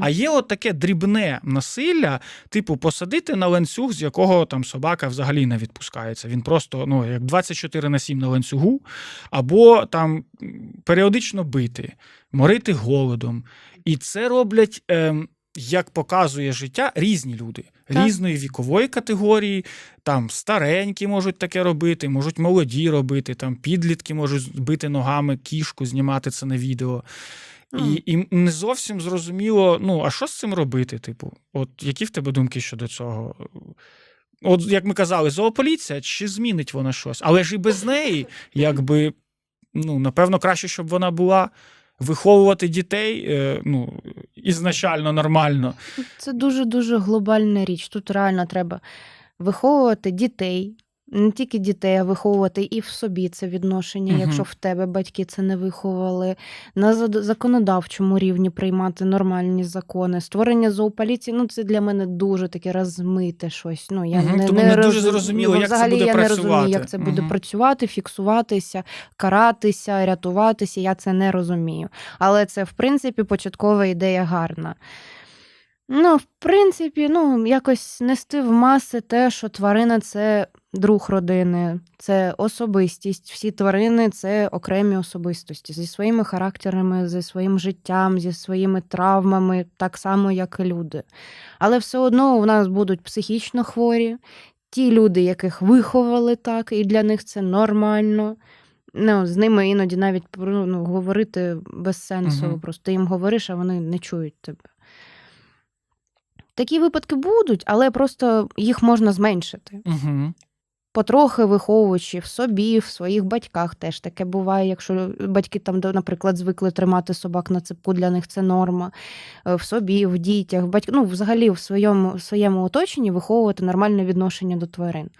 А є от таке дрібне насилля, типу, посадити на ланцюг, з якого там собака взагалі не відпускається. Він просто ну, як 24 на 7 на ланцюгу, або там періодично бити, морити голодом. І це роблять. ем, як показує життя, різні люди Так. різної вікової категорії, там старенькі можуть таке робити, можуть молоді робити, там підлітки можуть бити ногами кішку, знімати це на відео. І, і не зовсім зрозуміло, ну, а що з цим робити? Типу, от які в тебе думки щодо цього? От, як ми казали, зоополіція, чи змінить вона щось? Але ж і без неї, якби, ну, напевно, краще, щоб вона була виховувати дітей е, ну, ізначально нормально. Це дуже дуже глобальна річ. Тут реально треба виховувати дітей. Не тільки дітей, а виховувати і в собі це відношення, Мгм. якщо в тебе батьки це не виховали, на законодавчому рівні приймати нормальні закони. Створення зоополіції, ну це для мене дуже таке розмите щось. Ну я Мгм, не, тому не, дуже роз- зрозуміло, ну, як це взагалі буде я не розумію, як це буде Мгм. працювати, фіксуватися, каратися, рятуватися. Я це не розумію. Але це, в принципі, початкова ідея гарна. Ну, в принципі, ну, якось нести в маси те, що тварина це друг родини, це особистість. Всі тварини це окремі особистості зі своїми характерами, зі своїм життям, зі своїми травмами, так само, як і люди. Але все одно у нас будуть психічно хворі, ті люди, яких виховали так, і для них це нормально. Ну, з ними іноді навіть ну, говорити без сенсу. Мгм. Просто ти їм говориш, а вони не чують тебе. Такі випадки будуть, але просто їх можна зменшити. Угу. Потрохи виховуючи в собі, в своїх батьках теж таке буває. Якщо батьки там, наприклад, звикли тримати собак на цепку, для них це норма. Е, В собі, в дітях, в батьк... ну, взагалі в своєму, в своєму оточенні виховувати нормальне відношення до тварин.